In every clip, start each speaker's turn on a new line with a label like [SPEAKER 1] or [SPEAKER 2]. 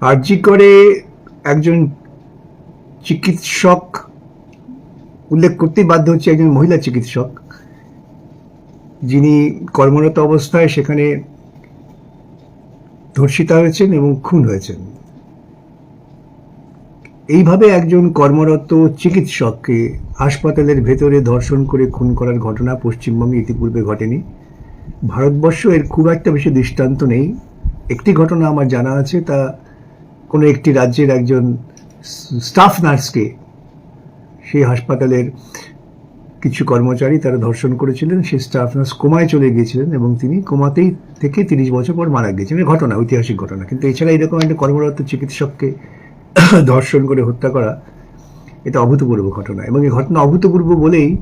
[SPEAKER 1] আরজি করে একজন চিকিৎসক, উল্লেখ করতেই বাধ্য হচ্ছে একজন মহিলা চিকিৎসক, যিনি কর্মরত অবস্থায় সেখানে ধর্ষিতা হয়েছেন এবং খুন হয়েছেন। এইভাবে একজন কর্মরত চিকিৎসককে হাসপাতালের ভেতরে ধর্ষণ করে খুন করার ঘটনা পশ্চিমবঙ্গে ইতিপূর্বে ঘটেনি। ভারতবর্ষ এর খুব একটা বেশি দৃষ্টান্ত নেই। একটি ঘটনা আমার জানা আছে, তা কোনো একটি রাজ্যের একজন স্টাফ নার্সকে সেই হাসপাতালের কিছু কর্মচারী তারা ধর্ষণ করেছিলেন, সেই স্টাফ নার্স কোমায় চলে গিয়েছিলেন এবং তিনি কোমাতেই থেকে তিরিশ বছর পর মারা গিয়েছিলেন ঘটনা, ঐতিহাসিক ঘটনা। কিন্তু এছাড়া এরকম একটা কর্মরত চিকিৎসককে ধর্ষণ করে হত্যা করা, এটা অভূতপূর্ব ঘটনা। এবং এই ঘটনা অভূতপূর্ব বলেই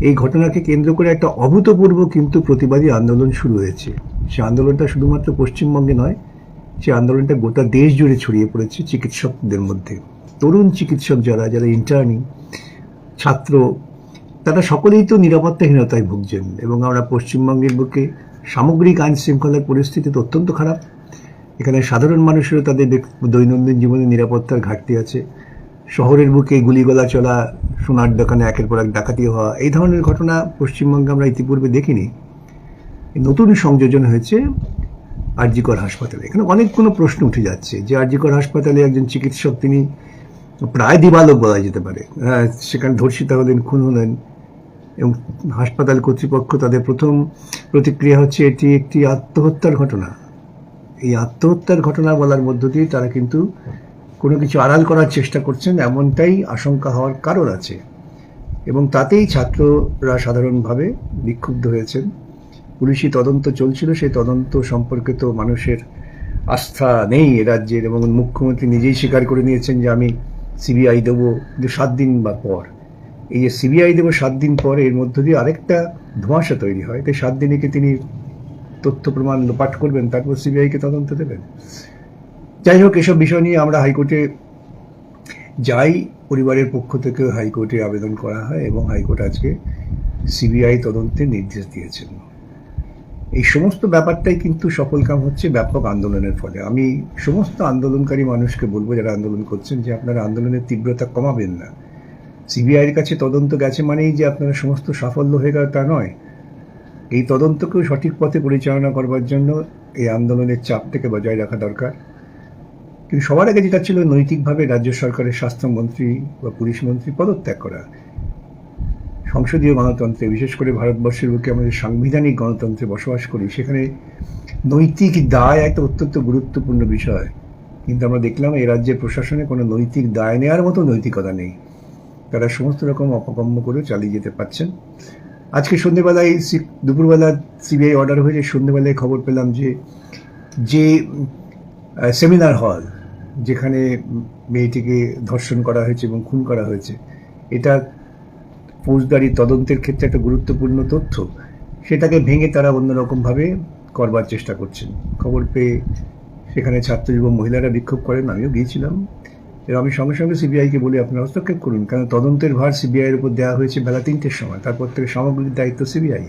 [SPEAKER 1] এই ঘটনাকে কেন্দ্র করে একটা অভূতপূর্ব কিন্তু প্রতিবাদী আন্দোলন শুরু হয়েছে। সে আন্দোলনটা শুধুমাত্র পশ্চিমবঙ্গে নয় সে আন্দোলনটা গোটা দেশ জুড়ে ছড়িয়ে পড়েছে চিকিৎসকদের মধ্যে। তরুণ চিকিৎসক যারা যারা ইন্টার্নি ছাত্র, তারা সকলেই তো নিরাপত্তাহীনতায় ভুগছেন এবং আমরা পশ্চিমবঙ্গের বুকে সামগ্রিক আইন শৃঙ্খলার পরিস্থিতি তো অত্যন্ত খারাপ। এখানে সাধারণ মানুষেরও তাদের দৈনন্দিন জীবনে নিরাপত্তার ঘাটতি আছে। শহরের বুকে গুলিগোলা চলা, সোনার দোকানে একের পর এক ডাকাতি হওয়া, এই ধরনের ঘটনা পশ্চিমবঙ্গে আমরা ইতিপূর্বে দেখিনি। নতুন সংযোজন হয়েছে আরজিকর হাসপাতালে। এখানে অনেকগুলো প্রশ্ন উঠে যাচ্ছে যে আরজিকর হাসপাতালে একজন চিকিৎসক তিনি প্রায় দিবালক বলা যেতে পারে। হ্যাঁ, সেখানে ধর্ষিতা হলেন খুন হলেন এবং হাসপাতাল কর্তৃপক্ষ তাদের প্রথম প্রতিক্রিয়া হচ্ছে এটি একটি আত্মহত্যার ঘটনা। এই আত্মহত্যার ঘটনা বলার মধ্য দিয়ে তারা কিন্তু কোনো কিছু আড়াল করার চেষ্টা করছেন এমনটাই আশঙ্কা হওয়ার কারণ আছে। এবং তাতেই ছাত্ররা সাধারণভাবে বিক্ষুব্ধ হয়েছেন। পুলিশি তদন্ত চলছিল, সেই তদন্ত সম্পর্কে তো মানুষের আস্থা নেই রাজ্যের এবং মুখ্যমন্ত্রী নিজেই স্বীকার করে নিয়েছেন যে আমি সিবিআই দেবো কিন্তু সাত দিন বা পর। এই যে সিবিআই দেবো সাত দিন পর, এর মধ্য দিয়ে আরেকটা ধোঁয়াশা তৈরি হয়। তাই সাত দিনে তিনি তথ্য প্রমাণ লোপাট করবেন, তারপর সিবিআইকে তদন্ত দেবেন? যাই হোক, এসব বিষয় নিয়ে আমরা হাইকোর্টে যাই। পরিবারের পক্ষ থেকে হাইকোর্টে আবেদন করা হয় এবং হাইকোর্ট আজকে সিবিআই তদন্তের নির্দেশ দিয়েছেন। এই সমস্ত ব্যাপারটাই কিন্তু সফল কাম হচ্ছে ব্যাপক আন্দোলনের ফলে। আমি সমস্ত আন্দোলনকারী মানুষকে বলব, যারা আন্দোলন করছেন, যে আপনারা আন্দোলনের তীব্রতা কমাবেন না। সিবিআইয়ের কাছে তদন্ত গেছে মানেই যে আপনারা সমস্ত সাফল্য হয়ে গেল তা নয়। এই তদন্তকেও সঠিক পথে পরিচালনা করবার জন্য এই আন্দোলনের চাপ থেকে বজায় রাখা দরকার। কিন্তু সবার আগে যেটা ছিল নৈতিকভাবে রাজ্য সরকারের স্বাস্থ্যমন্ত্রী বা পুলিশ মন্ত্রী পদত্যাগ করা। সংসদীয় গণতন্ত্রে, বিশেষ করে ভারতবর্ষের বুকে আমাদের সাংবিধানিক গণতন্ত্রে বসবাস করি, সেখানে নৈতিক দায় একটা অত্যন্ত গুরুত্বপূর্ণ বিষয়। কিন্তু আমরা দেখলাম এই রাজ্যের প্রশাসনে কোনো নৈতিক দায় নেওয়ার মতো নৈতিকতা নেই। তারা সমস্ত রকম অপকর্ম করে চালিয়ে যেতে পারছেন। আজকে সন্ধ্যেবেলায় দুপুরবেলা সিবিআই অর্ডার হয়েছে সন্ধ্যেবেলায় খবর পেলাম যে যে সেমিনার হল, যেখানে মেয়েটিকে ধর্ষণ করা হয়েছে এবং খুন করা হয়েছে এটা ফৌজদারি তদন্তের ক্ষেত্রে একটা গুরুত্বপূর্ণ তথ্য। সেটাকে ভেঙে তারা অন্যরকমভাবে করবার চেষ্টা করছেন। খবর পেয়ে সেখানে ছাত্র যুব মহিলারা বিক্ষোভ করেন, আমিও গিয়েছিলাম। এবং আমি সঙ্গে সঙ্গে সিবিআইকে বলি, আপনারা হস্তক্ষেপ করুন কারণ তদন্তের ভার সিবিআইয়ের উপর দেওয়া হয়েছে বেলা তিনটের সময়, তারপর থেকে সামগ্রিক দায়িত্ব সিবিআই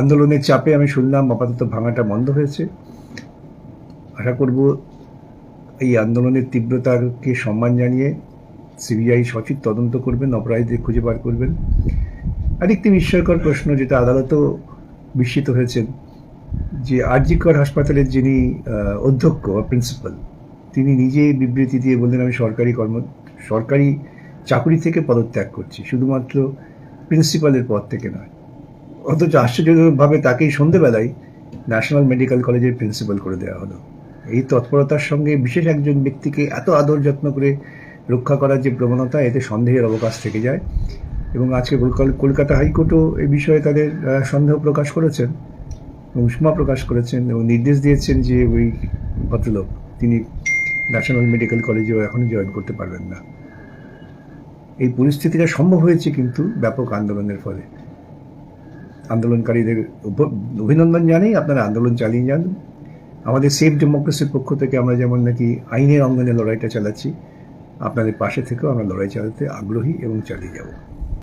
[SPEAKER 1] আন্দোলনের চাপে আমি শুনলাম আপাতত ভাঙাটা বন্ধ হয়েছে। আশা করব এই আন্দোলনের তীব্রতাকে সম্মান জানিয়ে সিবিআই সঠিক তদন্ত করবেন, অপরাধীদের খুঁজে বার করবেন। আরেকটি বিস্ময়কর প্রশ্ন যেটা আদালতও বিস্মিত হয়েছেন, যে আরজিকর হাসপাতালের যিনি অধ্যক্ষ বা প্রিন্সিপাল, তিনি নিজে বিবৃতি দিয়ে বললেন, আমি সরকারি কর্ম, সরকারি চাকরি থেকে পদত্যাগ করছি, শুধুমাত্র প্রিন্সিপালের পদ থেকে নয়। অথচ আশ্চর্যভাবে তাকেই সন্ধেবেলায় ন্যাশনাল মেডিকেল কলেজের প্রিন্সিপাল করে দেওয়া হলো। এই তৎপরতার সঙ্গে বিশেষ একজন ব্যক্তিকে এত আদর যত্ন করে রক্ষা করার যে প্রবণতা, এতে সন্দেহের অবকাশ থেকে যায়। এবং আজকে কলকাতা- হাইকোর্টও এই বিষয়ে তাদের সন্দেহ প্রকাশ করেছেন এবং উষ্মা প্রকাশ করেছেন এবং নির্দেশ দিয়েছেন যে ওই ভদ্রলোক, তিনি ন্যাশনাল মেডিকেল কলেজেও এখনই জয়েন করতে পারবেন না। এই পরিস্থিতিটা সম্ভব হয়েছে কিন্তু ব্যাপক আন্দোলনের ফলে। আন্দোলনকারীদের অভিনন্দন জানাই, আপনারা আন্দোলন চালিয়ে যান। আমাদের সেফ ডেমোক্রেসির পক্ষ থেকে আমরা যেমন নাকি আইনের অঙ্গনে লড়াইটা চালাচ্ছি আপনাদের পাশে থেকেও আমরা লড়াই চালাতে আগ্রহী এবং চালিয়ে যাব।